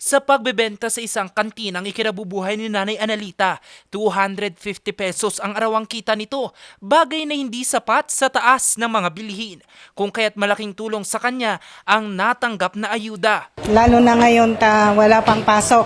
sa pagbebenta sa isang kantinang ikinabubuhay ni Nanay Analita. 250 pesos ang arawang kita nito, bagay na hindi sapat sa taas ng mga bilihin. Kung kaya't malaking tulong sa kanya ang natanggap na ayuda. Lalo na ngayon ta wala pang pasok.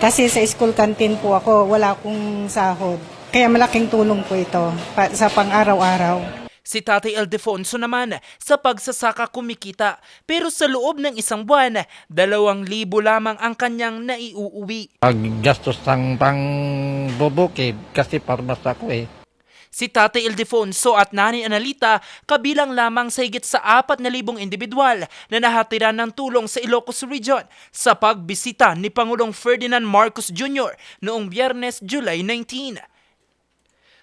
Kasi sa school canteen po ako, wala akong sahod. Kaya malaking tulong po ito sa pang-araw-araw. Si Tatay Ildefonso naman sa pagsasaka kumikita pero sa loob ng isang buwan, dalawang libo lamang ang kanyang naiuuwi. Pag gastos ng pang bubukid kasi parmas ako eh. Si Tatay Ildefonso at Nanay Analita kabilang lamang sa higit sa 4,000 individual na nahatiran ng tulong sa Ilocos Region sa pagbisita ni Pangulong Ferdinand Marcos Jr. noong Biyernes, July 19.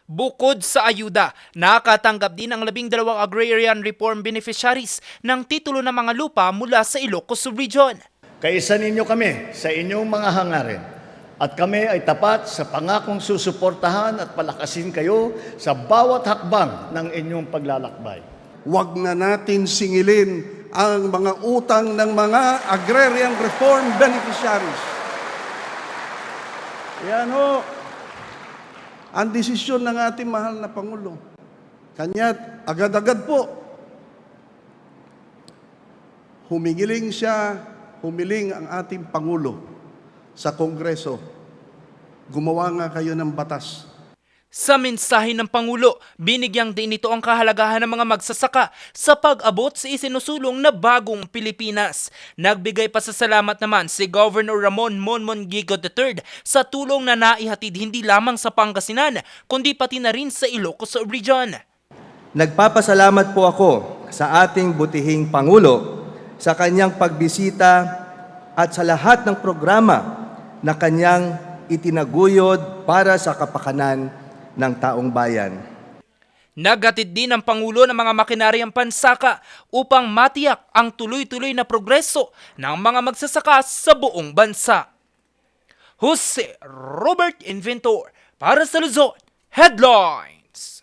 Bukod sa ayuda, nakatanggap din ang labing dalawang agrarian reform beneficiaries ng titulo ng mga lupa mula sa Ilocos Region. Kaisa ninyo kami sa inyong mga hangarin at kami ay tapat sa pangakong susuportahan at palakasin kayo sa bawat hakbang ng inyong paglalakbay. Huwag na natin singilin ang mga utang ng mga agrarian reform beneficiaries. Yan ho, ang desisyon ng ating mahal na Pangulo. Kanya't agad-agad po, humigiling siya, humiling ang ating Pangulo sa Kongreso. Gumawa nga kayo ng batas Sa mensahe ng Pangulo, binigyang din ito ang kahalagahan ng mga magsasaka sa pag-abot sa isinusulong na bagong Pilipinas. Nagbigay pa sa salamat naman si Governor Ramon Monmon Gigo III sa tulong na naihatid hindi lamang sa Pangasinan, kundi pati na rin sa Ilocos Region. Nagpapasalamat po ako sa ating butihing Pangulo sa kanyang pagbisita at sa lahat ng programa na kanyang itinaguyod para sa kapakanan ng taong bayan. Naghatid din ng Pangulo ng mga makinaryang pansaka upang matiyak ang tuloy-tuloy na progreso ng mga magsasaka sa buong bansa. Jose Robert Inventor para sa Luzon Headlines.